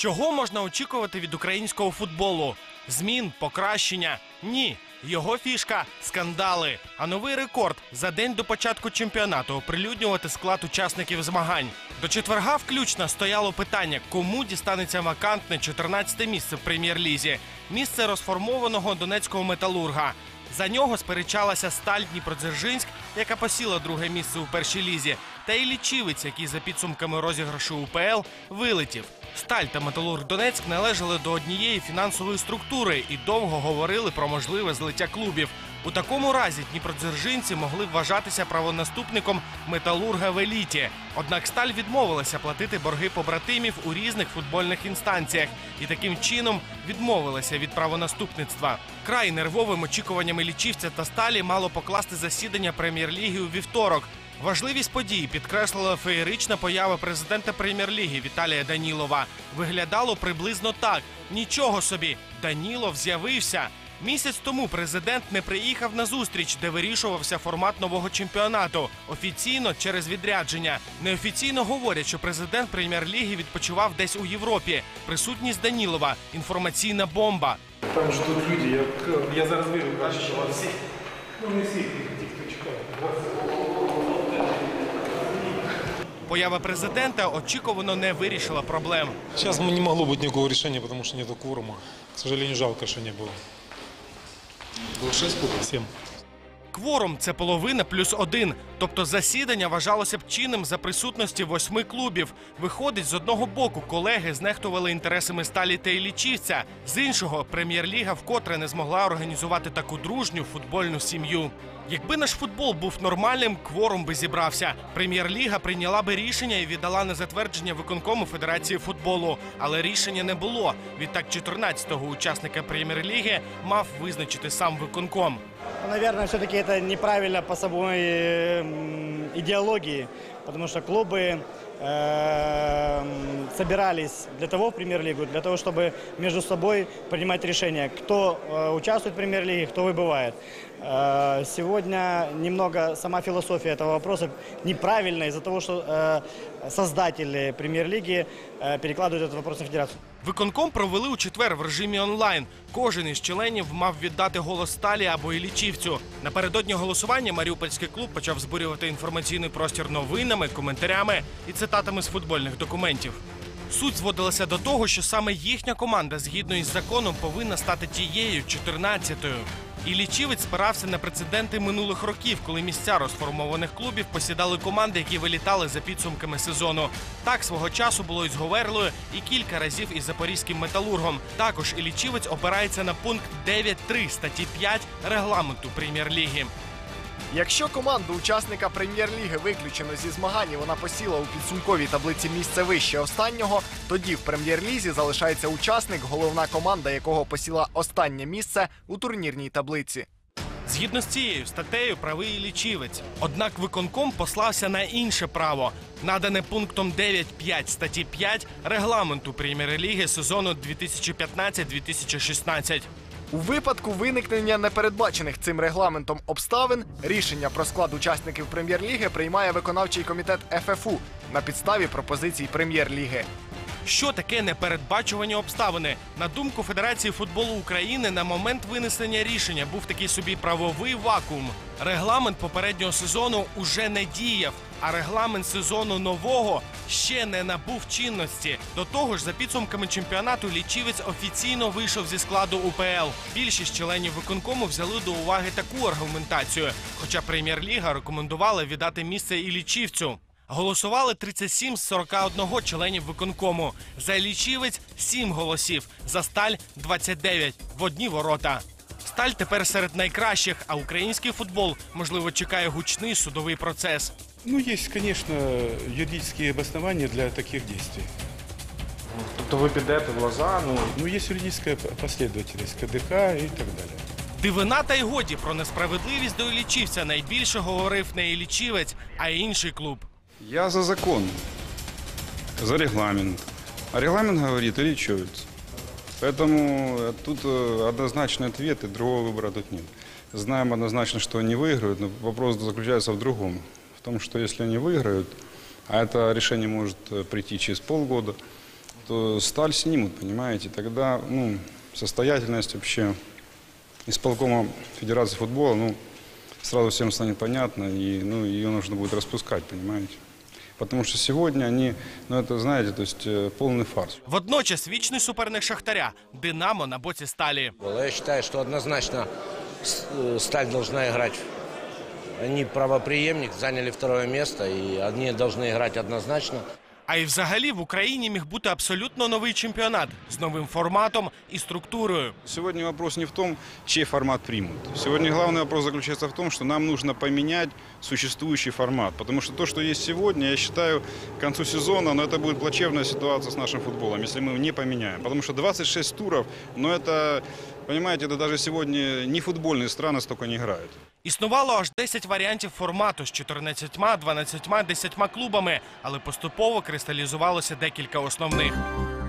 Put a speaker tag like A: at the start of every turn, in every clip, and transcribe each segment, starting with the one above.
A: Чого можна очікувати від українського футболу? Змін, покращення? Ні. Його фішка скандали. А новий рекорд за день до початку чемпіонату оприлюднювати склад учасників змагань. До четверга включно стояло питання, кому дістанеться вакантне 14 місце в прем'єр-лізі. Місце розформованого донецького металурга. За нього сперечалася сталь Дніпродзержинськ, яка посіла друге місце у першій лізі, та і лічівець, який за підсумками розіграшу УПЛ вилетів. Сталь та Металург Донецьк належали до однієї фінансової структури і довго говорили про можливе злиття клубів. У такому разі дніпродзержинці могли вважатися правонаступником металурга в еліті. Однак сталь відмовилася платити борги побратимів у різних футбольних інстанціях і таким чином відмовилася від правонаступництва. Край нервовим очікуваннями лічівця та сталі мало покласти засідання прем'єр-ліги у вівторок. Важливість події підкреслила феєрична поява президента прем'єр-ліги Віталія Данілова. Виглядало приблизно так: нічого собі, Данілов з'явився. Місяць тому президент не приїхав на зустріч, де вирішувався формат нового чемпіонату. Офіційно через відрядження. Неофіційно говорять, що президент прем'єр-ліги відпочивав десь у Європі. Присутність Данілова інформаційна бомба.
B: Там ждут люди. Я, я зараз вижу, бачу, що вас всі. Ну, не всіх, тих, хто чекає.
A: Поява президента очікувано не вирішила проблем.
B: Сейчас не могло быть никакого решения, потому что нету кворума. К сожалению, жалко, что не было. Было 6 клубов? 7.
A: Кворум це половина плюс один. Тобто засідання вважалося б чинним за присутності восьми клубів. Виходить, з одного боку колеги знехтували інтересами сталі та лічівця. з іншого прем'єр-ліга вкотре не змогла організувати таку дружню футбольну сім'ю. Якби наш футбол був нормальним, кворум би зібрався. Прем'єр-ліга прийняла би рішення і віддала на затвердження виконкому Федерації футболу. Але рішення не було. Відтак 14-го учасника прем'єр-ліги мав визначити сам виконком.
C: Ну, Наверное, все-таки это неправильно по самой э, м, идеологии, потому что клубы э, м, собирались для того в премьер-лигу, для того, чтобы между собой принимать решения, кто э, участвует в премьер-лиге, кто выбывает. Э, Сегодня немного сама философия этого вопроса неправильна из-за того, что э, создатели премьер-лиги э, перекладывают этот вопрос на федерацию.
A: Виконком провели у четвер в режимі онлайн. Кожен із членів мав віддати голос сталі або Ілічівцю. Напередодні голосування Маріупольський клуб почав збурювати інформаційний простір новинами, коментарями і цитатами з футбольних документів. Суть зводилася до того, що саме їхня команда, згідно із законом, повинна стати тією 14-ю. І лічівець спирався на прецеденти минулих років, коли місця розформованих клубів посідали команди, які вилітали за підсумками сезону. Так свого часу було із Говерлою і кілька разів із запорізьким металургом. Також і лічівець опирається на пункт 9.3 статті 5 регламенту прем'єр-ліги.
D: Якщо команду учасника прем'єр-ліги виключено зі змагань і вона посіла у підсумковій таблиці місце вище останнього, тоді в прем'єр-лізі залишається учасник, головна команда якого посіла останнє місце у турнірній таблиці.
A: Згідно з цією статтею правий лічівець. Однак виконком послався на інше право, надане пунктом 9.5 статті 5 регламенту прем'єр-ліги сезону 2015-2016.
D: У випадку виникнення непередбачених цим регламентом обставин рішення про склад учасників прем'єр-ліги приймає виконавчий комітет ФФУ на підставі пропозицій прем'єр-ліги.
A: Що таке непередбачувані обставини? На думку Федерації футболу України, на момент винесення рішення був такий собі правовий вакуум. Регламент попереднього сезону уже не діяв, а регламент сезону нового ще не набув чинності. До того ж, за підсумками чемпіонату лічівець офіційно вийшов зі складу УПЛ. Більшість членів виконкому взяли до уваги таку аргументацію. Хоча прем'єр-ліга рекомендувала віддати місце і лічівцю. Голосували 37 з 41 членів виконкому. За лічівець 7 голосів, за сталь 29 в одні ворота. Сталь тепер серед найкращих, а український футбол можливо чекає гучний судовий процес.
E: Ну, есть, конечно, юридические обоснования для таких действий.
F: Тобто ви підете в лоза, ну
E: Ну, есть юридическая последовательность КДК и так далее.
A: Дивина та й годі про несправедливість до Іллічівця найбільше говорив не Іллічівець, а інший клуб.
G: Я за закон, за регламент. А регламент говорит Ильичевец. Поэтому э, тут э, однозначный ответ, и другого выбора тут нет. Знаем однозначно, что они выиграют, но вопрос заключается в другом. В том, что если они выиграют, а это решение может э, прийти через полгода, то сталь снимут, понимаете, тогда ну, состоятельность вообще исполкома Федерации футбола, ну, сразу всем станет понятно, и ну, ее нужно будет распускать, понимаете. Потому что сегодня они, ну это знаете, то есть э, полный фарс.
A: Водночас вічний суперник Шахтаря Динамо на боці сталі.
H: Я считаю, что однозначно с- э, Сталь должна играть. Они правоприемник, заняли второе место, и они должны играть однозначно.
A: А й взагалі в Україні міг бути абсолютно новий чемпіонат з новим форматом і структурою.
G: Сегодня вопрос не в том, чей формат примут. Сегодня главный вопрос заключается в том, что нам нужно поменять существующий формат. Потому что то, что есть сегодня, я считаю, к концу сезона, но это будет плачевная ситуация с нашим футболом, если мы не поменяем. Потому что 26 туров, но это, понимаете, это даже сегодня не футбольные страны столько не играют.
A: Існувало аж 10 варіантів формату з 14, 12, 10 клубами, але поступово кристалізувалося декілька основних.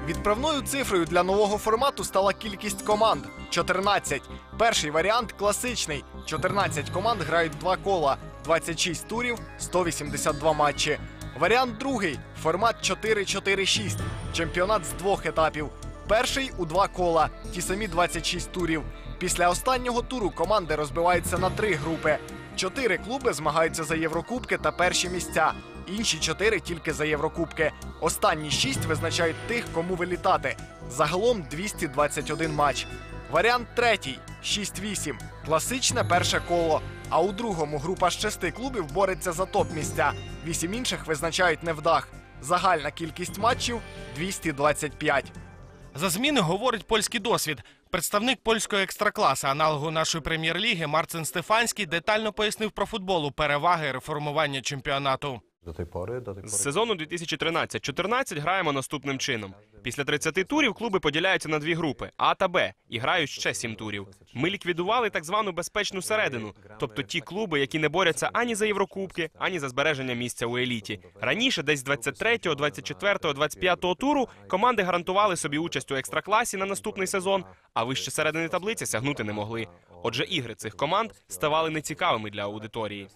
D: Відправною цифрою для нового формату стала кількість команд 14. Перший варіант класичний. 14 команд грають два кола, 26 турів, 182 матчі. Варіант другий формат 4-4-6. Чемпіонат з двох етапів. Перший у два кола, ті самі 26 турів. Після останнього туру команди розбиваються на три групи. Чотири клуби змагаються за Єврокубки та перші місця. Інші чотири тільки за Єврокубки. Останні шість визначають тих, кому вилітати. Загалом 221 матч. Варіант третій 6-8. Класичне перше коло. А у другому група з шести клубів бореться за топ-місця. Вісім інших визначають невдах. Загальна кількість матчів 225.
A: За зміни говорить польський досвід. Представник польського екстракласа, аналогу нашої прем'єр-ліги Марцин Стефанський детально пояснив про футболу переваги реформування чемпіонату.
I: Do tej pory, do tej
J: З
I: pory.
J: сезону 2013-14 граємо наступним чином. Після 30 турів клуби поділяються на дві групи А та Б і грають ще 7 турів. Ми ліквідували так звану безпечну середину, тобто ті клуби, які не борються ані за Єврокубки, ані за збереження місця у еліті. Раніше, десь з 23-го, 24-го, 25-го туру, команди гарантували собі участь у екстракласі на наступний сезон, а вище середини таблиці сягнути не могли. Отже, ігри цих команд ставали нецікавими для аудиторії.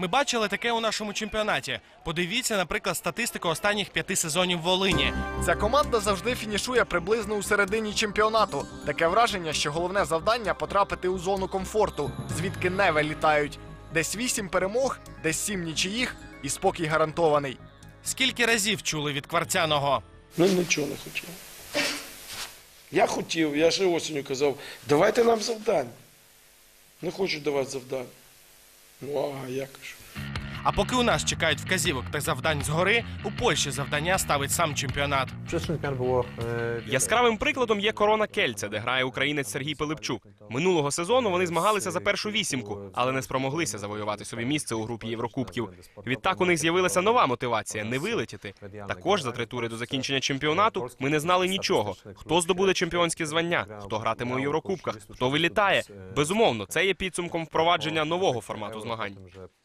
A: Ми бачили таке у нашому чемпіонаті. Подивіться, наприклад, статистику останніх п'яти сезонів в Волині.
D: Ця команда завжди фінішує приблизно у середині чемпіонату. Таке враження, що головне завдання потрапити у зону комфорту, звідки не вилітають. Десь вісім перемог, десь сім нічиїх і спокій гарантований.
A: Скільки разів чули від кварцяного?
K: Ну нічого не хотів. Я хотів, я ще осінню казав, давайте нам завдання. Не хочу давати завдання. Ну, а
A: поки у нас чекають вказівок та завдань згори, у Польщі завдання ставить сам чемпіонат.
I: Wiele.
J: Яскравим прикладом є корона Кельця, де грає українець Сергій Пилипчук. Минулого сезону вони змагалися за першу вісімку, але не спромоглися завоювати собі місце у групі Єврокубків. Відтак у них з'явилася нова мотивація не вилетіти. Також за три тури до закінчення чемпіонату ми не знали нічого. Хто здобуде чемпіонське звання, хто гратиме у Єврокубках, хто вилітає. Безумовно, це є підсумком впровадження нового формату змагань.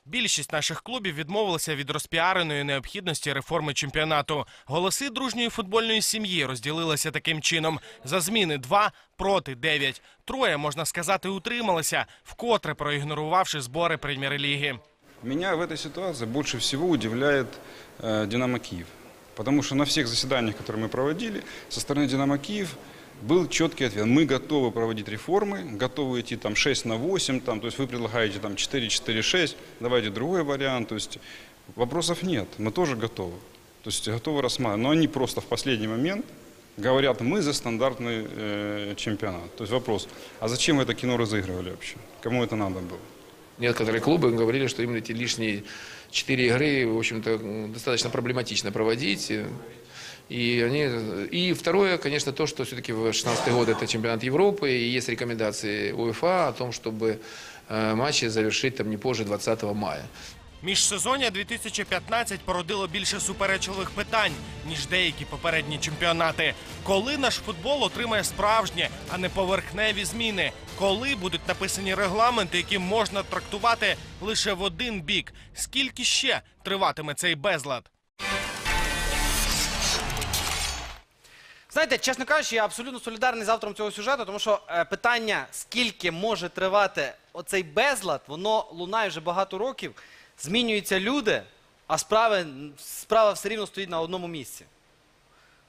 A: Більшість наших клубів відмовилися від розпіареної необхідності реформи чемпіонату. Голоси дружньої футбольної сім'ї розділилися таким чином: за зміни 2 проти 9. Троє, можна сказати, утрималися, вкотре проігнорувавши збори прем'єр-ліги.
G: Меня в этой ситуации больше всего удивляет э, «Динамо Киев». Потому что на всех заседаниях, которые мы проводили, со стороны «Динамо Киев» был четкий ответ. Мы готовы проводить реформы, готовы идти там 6 на 8, там, то есть вы предлагаете там 4-4-6, давайте другой вариант. То есть вопросов нет, мы тоже готовы. То есть готовы рассматривать. Но они просто в последний момент говорят, мы за стандартный э, чемпионат. То есть вопрос, а зачем это кино разыгрывали вообще? Кому это надо было?
K: Некоторые клубы говорили, что именно эти лишние четыре игры, в общем-то, достаточно проблематично проводить. И- И, они, и второе, конечно, то, что все-таки в 16 год это чемпионат Европы, и есть рекомендации УЕФА о том, чтобы э, матчи завершить там не позже 20 мая.
A: Міжсезоння 2015 породило більше суперечливих питань, ніж деякі попередні чемпіонати. Коли наш футбол отримає справжні, а не поверхневі зміни? Коли будуть написані регламенти, які можна трактувати лише в один бік? Скільки ще триватиме цей безлад?
L: Знаєте, чесно кажучи, я абсолютно солідарний з автором цього сюжету, тому що е, питання, скільки може тривати оцей безлад, воно лунає вже багато років. Змінюються люди, а справи, справа все рівно стоїть на одному місці.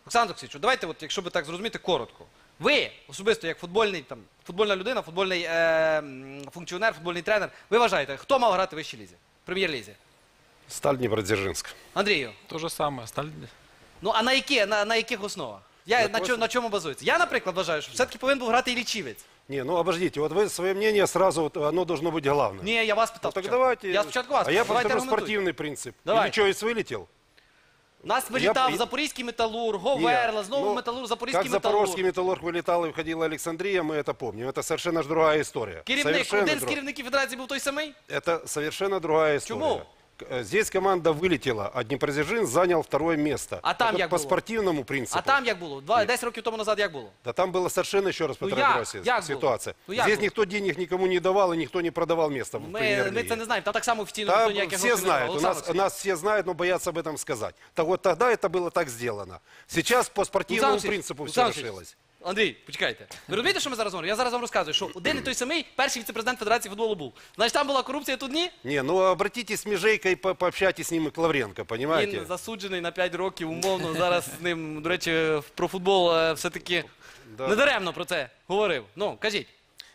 L: Олександр Олексійович, давайте, от, якщо би так зрозуміти, коротко. Ви особисто як футбольний, там, футбольна людина, футбольний е, м, функціонер, футбольний тренер, ви вважаєте, хто мав грати в вищій лізі? Прем'єр-лізі?
M: Сталь Днепродзержинск.
L: Андрію,
F: То же самое. Сталь...
L: ну а на, які, на, на яких основах? Я,
M: Я
L: на,
M: просто-
L: чому, на чому базується? Я, наприклад, вважаю, що все-таки повинен був грати і лічівець.
M: Не, ну обождите, вот вы свое мнение сразу, вот, оно должно быть главным.
L: Ні, я вас
M: Ну,
L: питав.
M: так
L: спочатку.
M: давайте.
L: Я спочатку вас
M: а я
L: питав. Давайте
M: повторю
L: аргументуйте.
M: спортивный принцип.
L: Давайте.
M: Ильичевец вылетел.
L: У нас вилітав
M: Я-
L: Запорізький металург, Говерла,
M: Нет,
L: знову
M: ну,
L: металург, Запорізький
M: Как
L: металург.
M: Запорожский металлург вылетал и входила Александрия, мы это помним. Это совершенно ж другая история.
L: Керівник,
M: Совершенно
L: один з
M: друг-
L: керівників федерації був той самий?
M: Это совершенно другая история.
L: Чему?
M: К- э, Здесь команда вылетела, а Днепродзержинск занял второе место.
L: А там
M: Так вот
L: як
M: по
L: було?
M: спортивному принципу.
L: А там як було? Два, 10 років тому назад як було?
M: Да там было совершенно, еще раз
L: Ну
M: повторяю,
L: як?
M: Россия,
L: Як було?
M: ситуация.
L: Ну як
M: Здесь
L: було?
M: никто денег никому не давал и никто не продавал место в
L: Ми, ми
M: премьер-лиге.
L: це не знаємо. Там так само офіційно
M: Там
L: ніхто ніяких
M: все
L: грошей не давав.
M: знают, у
L: Олександр
M: нас,
L: Олексійович.
M: нас все знают, но боятся об этом сказать. Так вот тогда это было так сделано. Сейчас по спортивному
L: Олександр
M: принципу все
L: Олександр Олексійович,
M: решилось.
L: Андрій, почекайте. Ви розумієте, що ми зараз говоримо? Я зараз вам розказую, що один і той самий перший віце-президент Федерації футболу був. Значить, там була корупція, тут ні?
M: Не, ну обратитесь с і по- пообщайтесь с ним и Клавренко, понимаете?
L: Він засуджений на 5 років, умовно. Зараз з ним, до речі, про футбол е, все-таки
M: Да.
L: недаремно про це говорив. Ну, кажіть.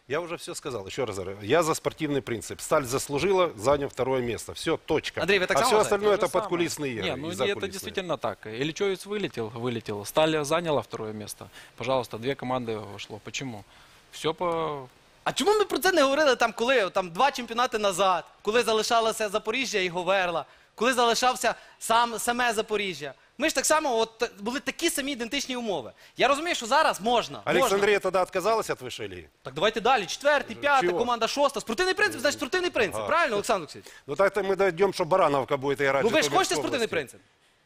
M: Я уже все сказал, еще раз говорю. Я за спортивный принцип. Сталь заслужила, занял второе место. Все, точка.
L: Андрей, вы так
M: а
L: само
M: все
L: считаете?
M: остальное
F: То
M: это
F: же самое.
M: подкулисные игры.
F: Не, ну
M: и
F: не, это
M: закулисные.
F: действительно так. Ильичевец вылетел, вылетел. Сталь заняла второе место. Пожалуйста, две команды вошло. Почему? Все по...
L: А чому ми про це не говорили там, коли там два чемпіонати назад, коли залишалося Запоріжжя і Говерла, Коли залишався сам саме Запоріжжя? Ми ж так само, от е, були такі самі ідентичні умови. Я розумію, що зараз можна.
M: Александрия тогда отказалась от высшей лиги?
L: Так давайте далі. Четвертий, п'ятий,
M: Чого?
L: команда шоста. Спортивний принцип, значить спортивний принцип. Правильно, Олександр Олексійович?
M: Ну так-то мы дойдем, что Барановка будет играть.
L: Ну
M: в
L: ви ж
M: Житомирской
L: хочете спортивний
M: области.
L: принцип?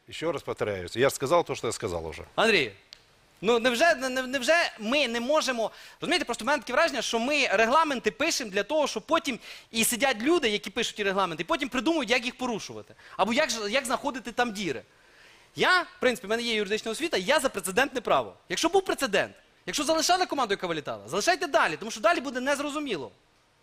M: Еще раз повторяюсь. Я же сказал то, что я сказал уже.
L: Андрій, ну невже, не- не- невже ми не можемо. Розумієте, просто в мене таке враження, що ми регламенти пишемо для того, щоб потім і сидять люди, які пишуть ті регламенти, і потім придумують, як їх порушувати. Або як, як знаходити там діри. Я, в принципі, в мене є юридична освіта, я за прецедентне право. Якщо був прецедент, якщо залишали команду, яка вилітала, залишайте далі, тому що далі буде незрозуміло.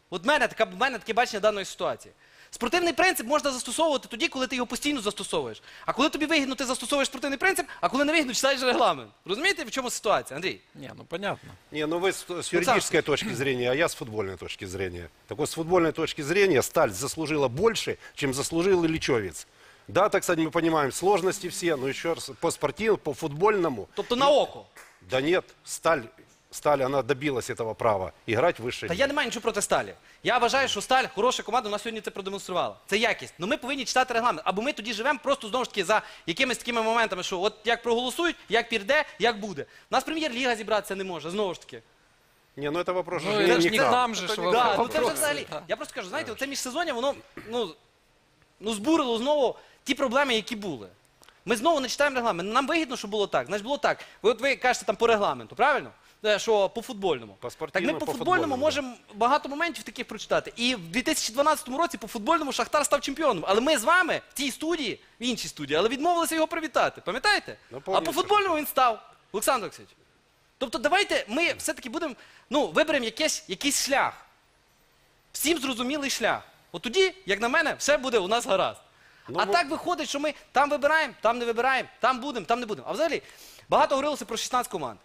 L: От в мене, мене таке бачення даної ситуації. Спортивний принцип можна застосовувати тоді, коли ти його постійно застосовуєш. А коли тобі вигідно, ти застосовуєш спортивний принцип, а коли не вигідно, читаєш регламент. Розумієте, в чому ситуація, Андрій?
F: Не, ну понятно.
M: Не, ну вы с, с юридической точки зрения, а я с футбольной точки зрения. Так вот, с футбольной точки зрения Сталь заслужила больше, чем заслужил Ильичевец. Да, так сказать, мы понимаем сложности все, но еще раз, по спортивному, по футбольному.
L: Тобто на око.
M: Да нет, Сталь, Сталь, она добилась этого права играть в высшей
L: Та
M: лиге.
L: я не маю нічого проти сталі. Я вважаю, що сталь хороша команда, вона сьогодні це продемонструвала. Це якість. Ну ми повинні читати регламент. Або ми тоді живемо просто знову ж таки за якимись такими моментами, що от як проголосують, як піде, як буде. У нас прем'єр-ліга зібратися не може, знову ж таки.
M: Не, ну это вопрос
F: Ну,
M: же
F: это
M: не
F: ж
M: к
F: не
M: нам.
F: к нам же,
M: Это
F: что
M: не
F: вы-
M: к
L: Да,
M: нам.
L: ну це вже
F: Вопрос.
L: взагалі. Я просто кажу, знаєте, оце міжсезоння, воно ну, ну збурило знову ті проблеми, які були. Ми знову не читаємо регламент. Нам вигідно, що було так. Значить, було так. Ви от ви кажете там по регламенту, правильно? Е, Що по футбольному.
M: По
L: так
M: спортивному,
L: ми по,
M: по
L: футбольному
M: футбольному,
L: можемо багато моментів таких прочитати. І в 2012 році по футбольному Шахтар став чемпіоном. Але ми з вами в цій студії, в іншій студії, але відмовилися його привітати. Пам'ятаєте?
M: Ну,
L: а по
M: що-
L: футбольному він став. Олександр Олексійович. Тобто давайте ми все-таки будемо, ну, виберемо якийсь, якийсь шлях. Всім зрозумілий шлях. От тоді, як на мене, все буде у нас гаразд.
M: Ну,
L: а
M: бо-
L: так виходить, що ми там вибираємо, там не вибираємо, там будемо, там не будемо. А взагалі, багато говорилося про 16 команд.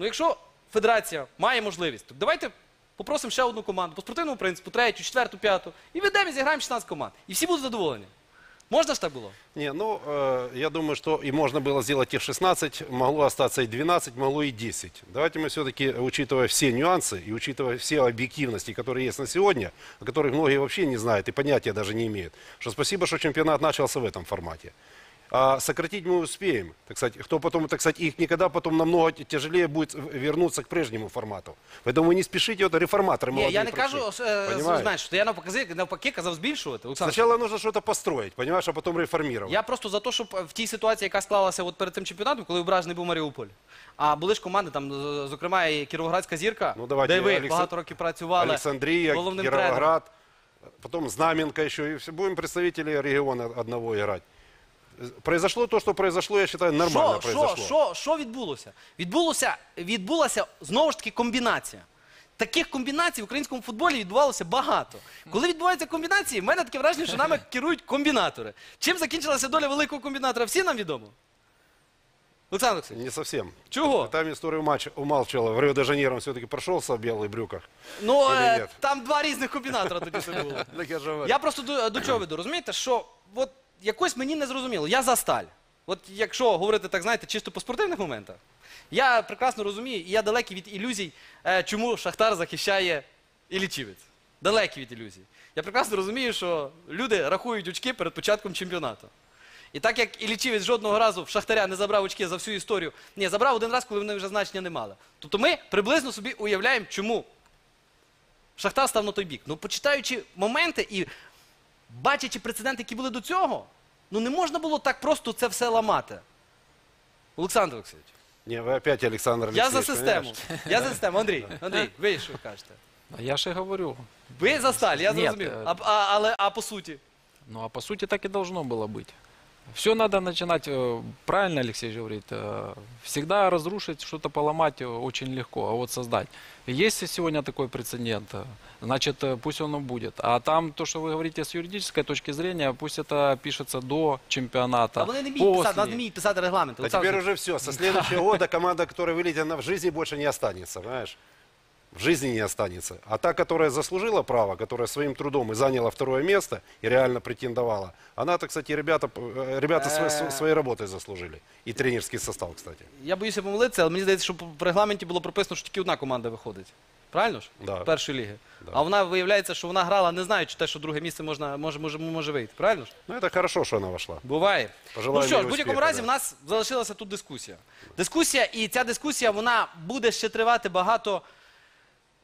L: Ну, якщо федерація має можливість, то давайте попросимо ще одну команду по спортивному принципу, третю, четверту, п'яту, і ведемо і зіграємо 16 команд. І всі будуть задоволені. Можна ж так було?
M: Не, ну, э, я думаю, что и можно было сделать и 16, могло остаться и 12, могло и 10. Давайте мы все-таки, учитывая все нюансы и учитывая все объективности, которые есть на сегодня, о которых многие вообще не знают и понятия даже не имеют, что спасибо, что чемпионат начался в этом формате. А сократить мы успеем. Так сказать, кто потом, так сказать, их никогда потом намного т- тяжелее будет вернуться к прежнему формату. Поэтому вы не спешите, это реформаторы
L: Ні,
M: молодые
L: я не
M: пришли.
L: кажу, е,
M: Понимаете?
L: знаєш, що я навпаки, навпаки казав збільшувати. Олександр.
M: Сначала нужно что-то построить, понимаешь, а потом реформировать.
L: Я просто за те, щоб в тій ситуації, яка склалася от перед цим чемпіонатом, коли ображений був Маріуполь. А були ж команди, там, з- зокрема, і Кіровоградська зірка,
M: Ну, давайте,
L: де ви
M: Олекса-
L: багато років працювали.
M: Александрия,
L: головним тренером.
M: Кировоград, потом Знаменка еще. И все будем представители региона одного играть. Произошло то, что произошло, я считаю, нормально
L: що,
M: произошло.
L: Що, що, що відбулося? відбулося? Відбулася знову ж таки комбінація. Таких комбінацій в українському футболі відбувалося багато. Коли відбуваються комбінації, в мене таке враження, що нами керують комбінатори. Чим закінчилася доля великого комбінатора, всім нам відомо. Олександр Олексійович,
M: Не совсем.
L: чого?
M: Там историю матч умалчивала. В Рио-де-Жанейро он все-таки прошелся в белых брюках.
L: Ну, е, там два різних комбінатора тоді собі було.
M: Я.
L: Я просто до, до чого веду, розумієте, що от якось мені не зрозуміло. Я за сталь. От якщо говорити так, знаєте, чисто по спортивних моментах, я прекрасно розумію, і я далекий від ілюзій, е, чому Шахтар захищає Ілічівець. Далекий від ілюзій. Я прекрасно розумію, що люди рахують очки перед початком чемпіонату. І так як Ілічівець жодного разу в Шахтаря не забрав очки за всю історію, ні, забрав один раз, коли вони вже значення не мали. Тобто ми приблизно собі уявляємо, чому Шахтар став на той бік. Ну, почитаючи моменти і бачачи прецеденти, які були до цього, ну не можна було так просто це все ламати. Олександр Олексійович,
M: Не, вы опять Александр
L: я
M: Алексеевич,
L: за систему.
M: понимаешь?
L: Я за систему. Андрій, Андрій, ви що кажете?
F: А Я же и говорю.
L: Ви за сталь, я
F: Ні,
L: зрозумів.
F: е,
L: А, а, але а по суті.
F: Ну а по сути так и должно было быть. Все надо начинать, э, правильно Алексей говорит, э, всегда разрушить, что-то поломать э, очень легко, а вот создать. Если сегодня такой прецедент, э, значит э, пусть он и будет. А там то, что вы говорите с юридической точки зрения, пусть это пишется до чемпионата.
L: А вони не вміють писати,
F: после.
L: вони не вміють писати регламент.
M: А
L: Олександр
M: теперь
L: Олексійович.
M: уже все. Со следующего года команда, которая вылетит, она в жизни больше не останется, понимаешь? В жизни не останется. А та, которая заслужила право, которая своим трудом и заняла второе место, и реально претендовала, она-то, кстати, ребята, э, ребята сво- своей работой заслужили. И тренерский состав, кстати.
L: Я боюся помилитися, але мені здається, що в регламенті було прописано, що тільки одна команда виходить. Правильно ж?
M: Да.
L: Першої ліги.
M: Да.
L: А вона виявляється, що вона грала, не знаючи те, що друге місце можна, може, може, може вийти. Правильно ж?
M: Ну, это хорошо, что она вошла.
L: Буває.
M: Пожелаємо
L: ну що ж,
M: їй
L: в будь-якому
M: успіху,
L: разі
M: да.
L: в нас залишилася тут дискусія. Дискусія, і ця дискусія вона буде ще тривати багато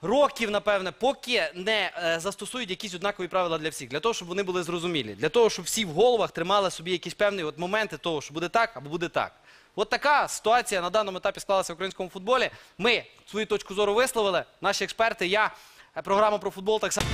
L: років, напевне, поки не е, застосують якісь однакові правила для всіх, для того, щоб вони були зрозумілі, для того, щоб всі в головах тримали собі якісь певні от моменти того, що буде так або буде так. От така ситуація на даному етапі склалася в українському футболі. Ми свою точку зору висловили. Наші експерти, я, е, програма про футбол так само.